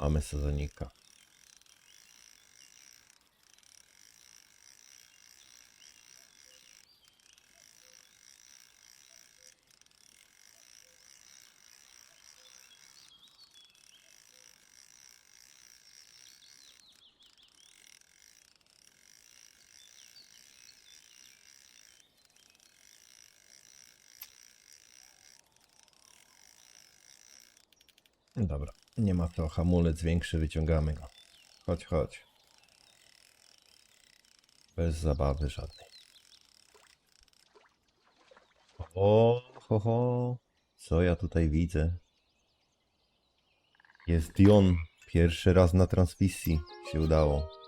Mamy sezonika. Dobra, nie ma to hamulec większy, wyciągamy go. Chodź, chodź. Bez zabawy żadnej. O, ho, ho. Co ja tutaj widzę? Jest Dion. Pierwszy raz na transmisji się udało.